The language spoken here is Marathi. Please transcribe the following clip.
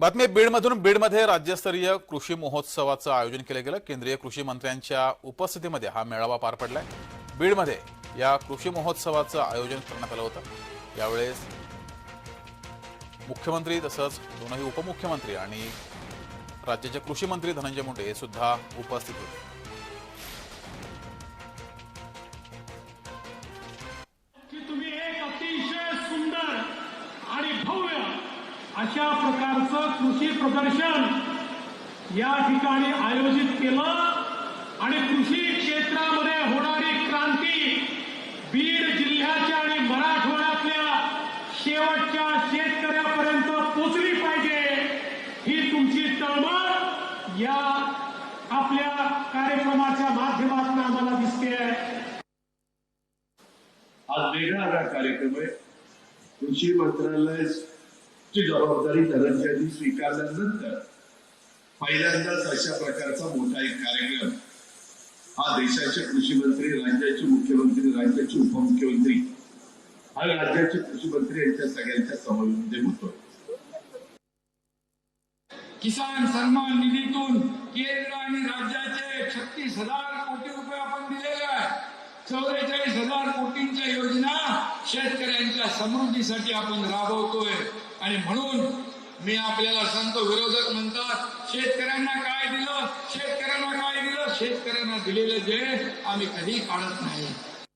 बातमी बीडमधून बीडमध्ये राज्यस्तरीय कृषी महोत्सवाचं आयोजन केलं गेलं. केंद्रीय कृषी मंत्र्यांच्या उपस्थितीमध्ये हा मेळावा पार पडलाय. बीडमध्ये या कृषी महोत्सवाचं आयोजन करण्यात आलं होतं. यावेळेस मुख्यमंत्री तसंच दोनही उपमुख्यमंत्री आणि राज्याचे कृषी मंत्री धनंजय मुंडे हे सुद्धा उपस्थित होते. अशा प्रकारचं कृषी प्रदर्शन या ठिकाणी आयोजित केलं आणि कृषी क्षेत्रामध्ये होणारी क्रांती बीड जिल्ह्याच्या आणि मराठवाड्यातल्या शेवटच्या शेतकऱ्यापर्यंत पोचली पाहिजे ही तुमची तळमळ या आपल्या कार्यक्रमाच्या माध्यमातून आम्हाला दिसते आज वेगळा हा कार्यक्रम आहे. कृषी ची जबाबदारी धनंजयांनी स्वीकारल्यानंतर पहिल्यांदाच अशा प्रकारचा मोठा एक कार्यक्रम. हा देशाचे कृषी मंत्री राज्याचे मुख्यमंत्री राज्याचे उपमुख्यमंत्री आणि राज्याचे कृषी मंत्री यांच्या सगळ्यांच्या समन्वय होतो. किसान सन्मान निधीतून केंद्र आणि राज्याचे छत्तीस हजार कोटी रुपये आपण दिलेले आहे चौवेचाळीस हजार कोटींच्या योजना शेतकऱ्यांच्या समृद्धीसाठी आपण राबवतोय. आणि म्हणून मी आपल्याला सांगतो विरोधक म्हणतात शेतकऱ्यांना काय दिलं? शेतकऱ्यांना काय दिलं? शेतकऱ्यांना दिलेलं जे आम्ही कधी काढत नाही.